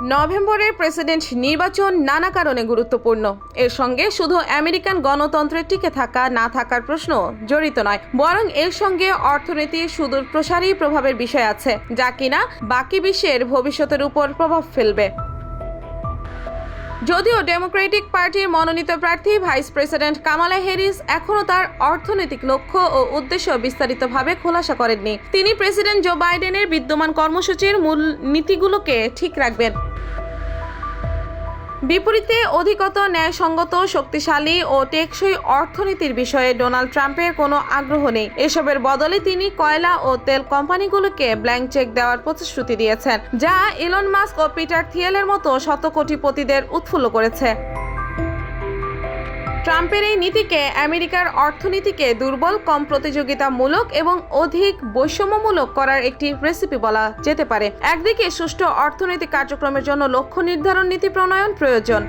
নভেম্বরের প্রেসিডেন্ট নির্বাচন নানা কারণে গুরুত্বপূর্ণ। এর সঙ্গে শুধু আমেরিকান গণতন্ত্রের টিকে থাকা না থাকার প্রশ্ন জড়িত নয়, বরং এর সঙ্গে অর্থনীতির সুদূর প্রসারী প্রভাবের বিষয় আছে, যা কিনা বাকি বিশ্বের ভবিষ্যতের উপর প্রভাব ফেলবে। যদিও ডেমোক্রেটিক পার্টির মনোনীত প্রার্থী ভাইস প্রেসিডেন্ট কামালা হ্যারিস এখনও তার অর্থনৈতিক লক্ষ্য ও উদ্দেশ্য বিস্তারিতভাবে খোলাসা করেননি। তিনি প্রেসিডেন্ট জো বাইডেনের বিদ্যমান কর্মসূচির মূল নীতিগুলোকে ঠিক রাখবেন। বিপরীতে অধিকত ন্যায়সঙ্গত, শক্তিশালী ও টেকসই অর্থনীতির বিষয়ে ডোনাল্ড ট্রাম্পের কোনো আগ্রহ নেই। এসবের বদলে তিনি কয়লা ও তেল কোম্পানিগুলোকে ব্ল্যাঙ্ক চেক দেওয়ার প্রতিশ্রুতি দিয়েছেন, যা ইলন মাস্ক ও পিটার থিয়েলের মতো শত কোটিপতিদের উৎফুল্ল করেছে। ট্রাম্পের এই নীতিকে আমেরিকার অর্থনীতিকে দুর্বল, কম প্রতিযোগিতামূলক এবং অধিক বৈষম্যমূলক করার একটি রেসিপি বলা যেতে পারে। একদিকে সুষ্ঠু অর্থনৈতিক কার্যক্রমের জন্য লক্ষ্য নির্ধারণ নীতি প্রণয়ন প্রয়োজন।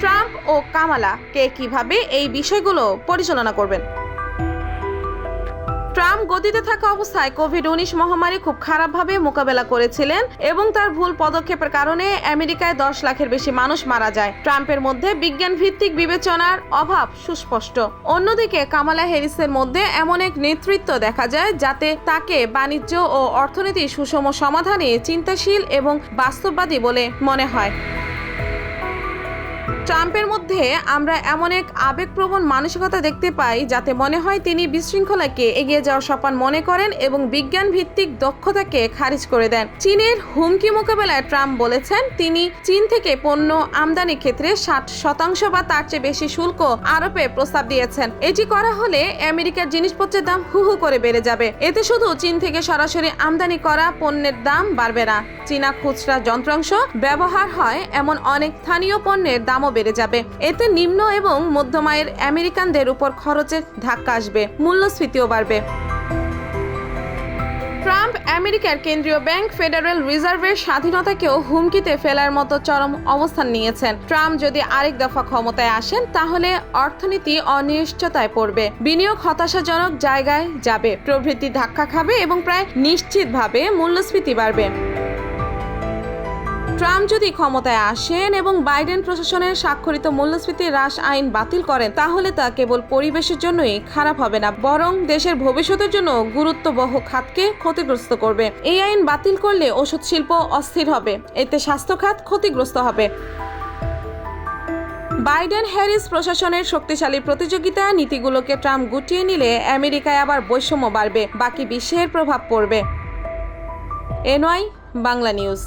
ট্রাম্প ও কামালা কে কীভাবে এই বিষয়গুলো পরিচালনা করবেন? ট্রাম্প গদিতে থাকা অবস্থায় কোভিড উনিশ মহামারী খুব খারাপভাবে মোকাবেলা করেছিলেন এবং তার ভুল পদক্ষেপের কারণে আমেরিকায় দশ লাখের বেশি মানুষ মারা যায়। ট্রাম্পের মধ্যে বিজ্ঞান ভিত্তিক বিবেচনার অভাব সুস্পষ্ট। অন্যদিকে কামালা হ্যারিসের মধ্যে এমন এক নেতৃত্ব দেখা যায় যাতে তাকে বাণিজ্য ও অর্থনীতি সুষম সমাধানে চিন্তাশীল এবং বাস্তববাদী বলে মনে হয়। ট্রাম্পের মধ্যে আমরা এমন এক আবেগপ্রবণ মানসিকতা দেখতে পাই যাতে মনে হয় তিনি বিশৃঙ্খলাকে এগিয়ে যাওয়ার সপান মনে করেন এবং বিজ্ঞান ভিত্তিক দক্ষতাকে খারিজ করে দেন। চীনের হুমকি মোকাবেলায় ট্রাম্প বলেছেন, তিনি চীন থেকে পণ্য আমদানি ক্ষেত্রে ষাট শতাংশ বা তার চেয়ে বেশি শুল্ক আরোপে প্রস্তাব দিয়েছেন। এটি করা হলে আমেরিকার জিনিসপত্রের দাম হু হু করে বেড়ে যাবে। এতে শুধু চীন থেকে সরাসরি আমদানি করা পণ্যের দাম বাড়বে না। চীনা খুচরা যন্ত্রাংশ ব্যবহার হয় এমন অনেক স্থানীয় পণ্যের দামও বেড়ে যাবে। এতে নিম্ন এবং মধ্যম আয়ের আমেরিকানদের উপর খরচের ধাক্কা আসবে, মূল্যস্ফীতিও বাড়বে। ট্রাম্প আমেরিকার কেন্দ্রীয় ব্যাংক ফেডারেল রিজার্ভের স্বাধীনতাকেও হুমকিতে ফেলার মতো চরম অবস্থান নিয়েছেন। ট্রাম্প যদি আরেক দফা ক্ষমতায় আসেন, তাহলে অর্থনীতি অনিশ্চয়তায় পড়বে। বিনিয়োগ হতাশাজনক জায়গায় যাবে। প্রবৃদ্ধি ধাক্কা খাবে এবং প্রায় নিশ্চিতভাবে মূল্যস্ফীতি বাড়বে। ট্রাম্প যদি ক্ষমতায় আসেন এবং বাইডেন প্রশাসনের স্বাক্ষরিত মূল্যস্ফীতি হ্রাস আইন বাতিল করেন, তাহলে তা কেবল পরিবেশের জন্যই খারাপ হবে না, বরং দেশের ভবিষ্যতের জন্য গুরুত্ববহ খাতকে ক্ষতিগ্রস্ত করবে। এই আইন বাতিল করলে ওষুধ শিল্প অস্থির হবে, এতে স্বাস্থ্য খাত ক্ষতিগ্রস্ত হবে। বাইডেন হ্যারিস প্রশাসনের শক্তিশালী প্রতিযোগিতা নীতিগুলোকে ট্রাম্প গুটিয়ে নিলে আমেরিকায় আবার বৈষম্য বাড়বে, বাকি বিশ্বের প্রভাব পড়বে। NY, Bangla news.